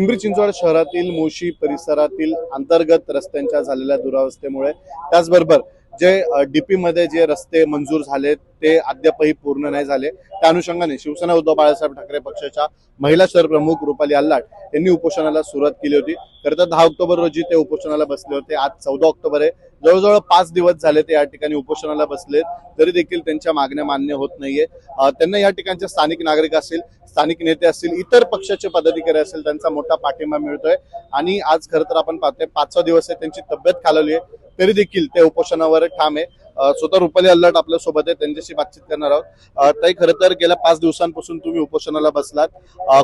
पिंपरी चिंचवड शहरातील मोशी परिसरातील अंतर्गत रस्त्यांच्या झालेल्या दुरावस्थेमुळे त्याचबरोबर जे डीपी मध्ये जे रस्ते मंजूर झाले ते अद्यापही पूर्ण नाही झाले. त्या अनुषंगाने शिवसेना उद्धव बाळासाहेब ठाकरे पक्षाच्या महिला शहर प्रमुख रुपाली अल्लाट यांनी उपोषणाला सुरुवात केली होती. खरं तर दहा ऑक्टोबर रोजी ते उपोषणाला बसले होते. आज चौदा ऑक्टोबर आहे. जवळजवळ पाच दिवस झाले ते या ठिकाणी उपोषणाला बसलेत. तरी देखील त्यांच्या मागण्या मान्य होत नाहीये. त्यांना या ठिकाणचे स्थानिक नागरिक असतील स्थानिक नेते असतील इतर पक्षाचे पदाधिकारी असतील त्यांचा मोठा पाठिंबा मिळतोय. आणि आज खरं तर आपण पाहतोय पाचवा दिवस आहे. त्यांची तब्येत खालवली आहे तरी देखील ते उपोषणावर ठाम आहे. स्वतः रुपाली अल्लाट आपल्यासोबत आहे. त्यांच्याशी बातचीत करणार आहोत. तरी ताई खरं तर गेल्या पाच दिवसांपासून तुम्ही उपोषणाला बसलात.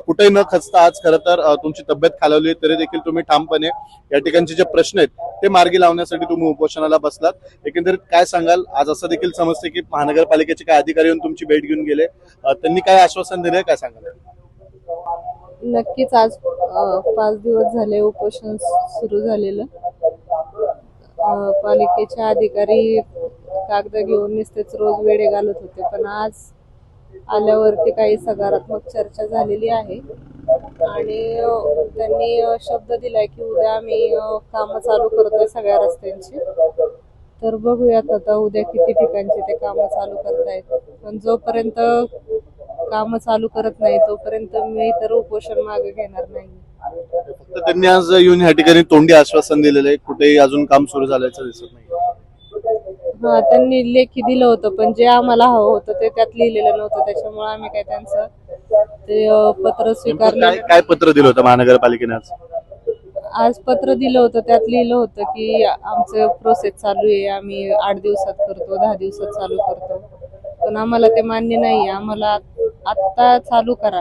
कुठेही न खचता आज खरं तर तुमची तब्येत खालवली तरी देखील तुम्ही ठामपणे या ठिकाणचे जे प्रश्न आहेत ते मार्गी लावण्यासाठी तुम्ही उपोषणाला बसलात. एकंदरीत काय सांगाल? आज असं देखील समजते की महानगरपालिकेचे काय अधिकारी येऊन तुमची भेट घेऊन गेले. त्यांनी काय आश्वासन दिले काय सांगाल? नक्कीच आज पाच दिवस झाले उपोषण सुरू झालेलं. पालिकेचे अधिकारी कागद घेऊन नुसतेच रोज वेळे घालत होते. पण आज आल्यावरती काही सकारात्मक चर्चा झालेली आहे. आणि त्यांनी शब्द दिलाय की उद्या आम्ही कामं चालू करतोय सगळ्या रस्त्यांची. तर बघूयात आता उद्या किती ठिकाणचे ते कामं चालू करतायत. पण जोपर्यंत कामं चालू करत नाही तोपर्यंत मी तर उपोषण मागे घेणार नाही त्यांनी आज येऊन या ठिकाणी तोंडी आश्वासन दिलेलं आहे. कुठेही अजून काम सुरू झाल्याचं दिसत नाही. हा त्यांनी लेखी दिलं होतं पण जे आम्हाला हवं होतं ते त्यात लिहिलेलं नव्हतं. त्याच्यामुळे आम्ही काय त्यांचं ते अं, पत्र नेमकं स्वीकारलं काय काय पत्र दिलं होतं महानगरपालिकेने आज? आज पत्र दिलं होतं त्यात लिहिलं होतं की आमचं प्रोसेस चालू आहे. आम्ही आठ दिवसात करतो दहा दिवसात चालू करतो. पण आम्हाला ते मान्य नाही आम्हाला आत्ता चालू करा.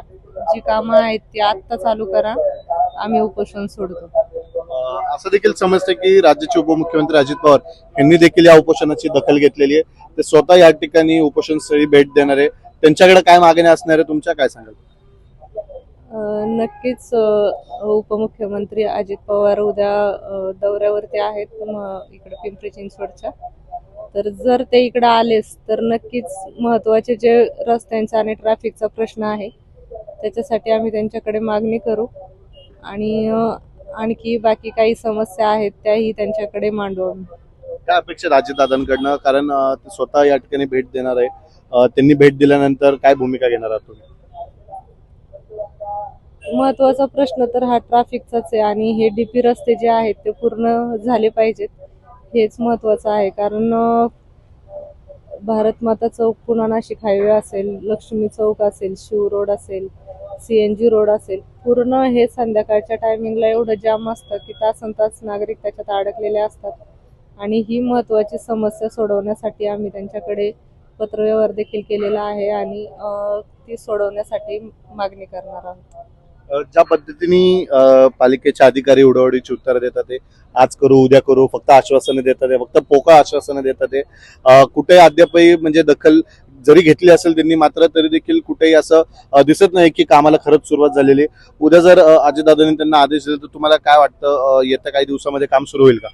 जी कामं आहेत ती आत्ता चालू करा. आम्ही उपोषण सोडतो. असं देखील समजतं की राज्याचे उपमुख्यमंत्री अजित पवार यांनी देखील या उपोषणाची दखल घेतलेली आहे. ते स्वतः या ठिकाणी उपोषण स्थळी भेट देणार आहे. त्यांच्याकडे काय मागण्या असणार आहे तुमच्या काय सांगाल? नक्कीच उपमुख्यमंत्री अजित पवार उद्या दौऱ्यावरती आहेत इकडे पिंपरी चिंचवडच्या. तर जर ते इकडे आलेच तर नक्कीच महत्त्वाचे जे रस्त्यांचा आणि ट्रॅफिकचा प्रश्न आहे त्याच्यासाठी आम्ही त्यांच्याकडे मागणी करू. आणि आणखी बाकी काही समस्या आहेत त्याही त्यांच्याकडे मांडू आम्ही काय अपेक्षा दादांकडनं? कारण ते स्वतः या ठिकाणी भेट देणार आहे. त्यांनी भेट दिल्यानंतर काय भूमिका घेणार आहात तुम्ही? महत्त्वाचा प्रश्न तर हा ट्रॅफिकचाच आहे आणि हे डीपी रस्ते जे आहेत ते पूर्ण झाले पाहिजेत. हेच महत्वाचं आहे. कारण भारत माता चौक पुन्हा नाशिक हायवे असेल लक्ष्मी चौक असेल शिव रोड असेल सी एन जी रोड असेल पूर्ण हे संध्याकाळच्या टायमिंगला एवढं जाम असतं की तासन तास नागरिक त्याच्यात अडकलेले असतात. आणि ही महत्वाची समस्या सोडवण्यासाठी आम्ही त्यांच्याकडे पत्रव्यवहार देखील केलेला आहे आणि ती सोडवण्यासाठी मागणी करणार आहोत. ज्या पद्धतीने पालिकेचे अधिकारी उडवडीची उत्तरं देतात ते आज करू उद्या करू फक्त आश्वासनं देतात फक्त पोका आश्वासनं देतात ते कुठे अद्यापही म्हणजे दखल जरी घेतली असेल त्यांनी मात्र तरी देखील कुठेही असं दिसत नाही की कामाला खरंच सुरुवात झालेली आहे. उद्या जर अजितदादांनी त्यांना आदेश दिले तर तुम्हाला काय वाटतं येत्या काही दिवसामध्ये काम सुरू होईल का?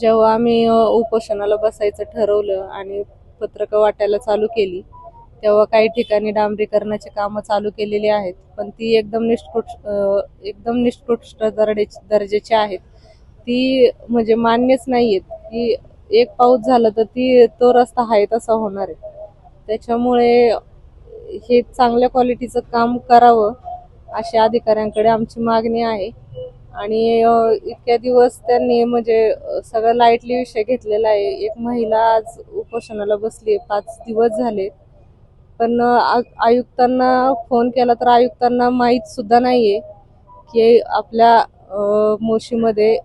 जेव्हा आम्ही उपोषणाला बसायचं ठरवलं आणि पत्रकं वाटायला चालू केली तेव्हा काही ठिकाणी डांबरीकरणाची कामं चालू केलेली आहेत. पण ती एकदम निष्कृष्ट एकदम निष्कृष्ट दर्डे दर्जाची आहेत. ती म्हणजे मान्यच नाही आहेत की एक पाऊस झाला तर ती तो रस्ता आहे तसा होणार आहे. त्याच्यामुळे हे चांगल्या क्वालिटीचं काम करावं अशा अधिकाऱ्यांकडे आमची मागणी आहे. आणि इतक्या दिवस त्यांनी म्हणजे सगळं लाईटली विषय घेतलेला आहे. एक महिला आज उपोषणाला बसली आहे. पाच दिवस झाले. पण आ- आयुक्तांना फोन केला तर आयुक्तांना माहीत सुद्धा नाहीये की आपल्या मोशीमध्ये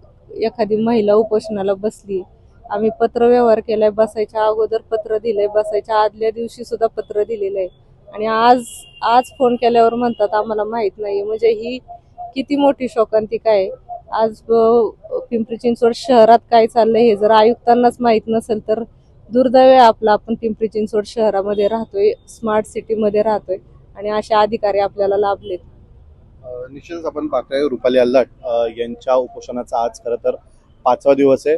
एखादी महिला उपोषणाला बसली आम्ही पत्र व्यवहार केलाय बसायच्या अगोदर पत्र दिलंय बसायच्या आदल्या दिवशी सुद्धा पत्र दिलेलं आहे आणि आज आज फोन केल्यावर म्हणतात आम्हाला माहीत नाही म्हणजे ही किती मोठी शोकांतिका आहे. आज पिंपरी चिंचवड शहरात काय चाललंय हे जर आयुक्तांनाच माहीत नसेल तर दुर्दैव आपला. आपण पिंपरी चिंचवड शहरामध्ये राहतोय स्मार्ट सिटीमध्ये राहतोय आणि असे अधिकारी आपल्याला लाभलेत. निश्चितच आपण पाहतोय रुपाली अल्लाट यांच्या उपोषणाचा आज खरं तर पाचवा दिवस आहे.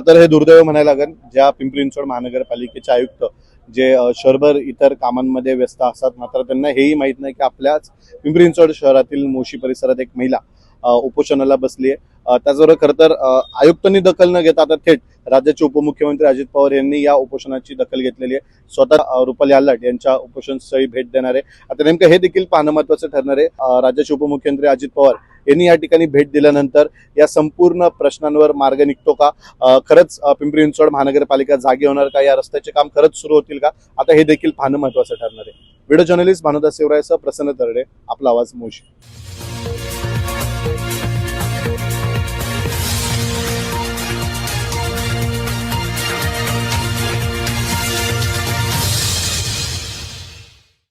तर हे दुर्दैव म्हणायला लागेल. ज्या पिंपरी चिंचवड महानगरपालिकेचे आयुक्त जे शहरभर इतर कामांमध्ये व्यस्त असतात मात्र त्यांना हेही माहीत नाही की आपल्याच पिंपरी चिंचवड शहरातील मोशी परिसरात एक महिला उपोषणाला बसली आहे. त्याचबरोबर खरं तर आयुक्तांनी दखल न घेता आता थेट राज्याचे उपमुख्यमंत्री अजित पवार यांनी या उपोषणाची दखल घेतलेली आहे. स्वतः रुपाली आल्लाट यांच्या उपोषणस्थळी भेट देणार आहे. आता नेमकं हे देखील पाहणं महत्वाचं ठरणार आहे. राज्याचे उपमुख्यमंत्री अजित पवार यांनी या ठिकाणी भेट दिल्यानंतर या संपूर्ण प्रश्नांवर मार्ग निघतो का? खरंच पिंपरी चिंचवड महानगरपालिका जागी होणार का? या रस्त्याचे काम खरंच सुरू होतील का? आता हे देखील पाहणं महत्वाचं ठरणार आहे. व्हिडिओ जर्नलिस्ट भानुदास शिवरायसह प्रसन्न तरडे आपला आवाज मोशी.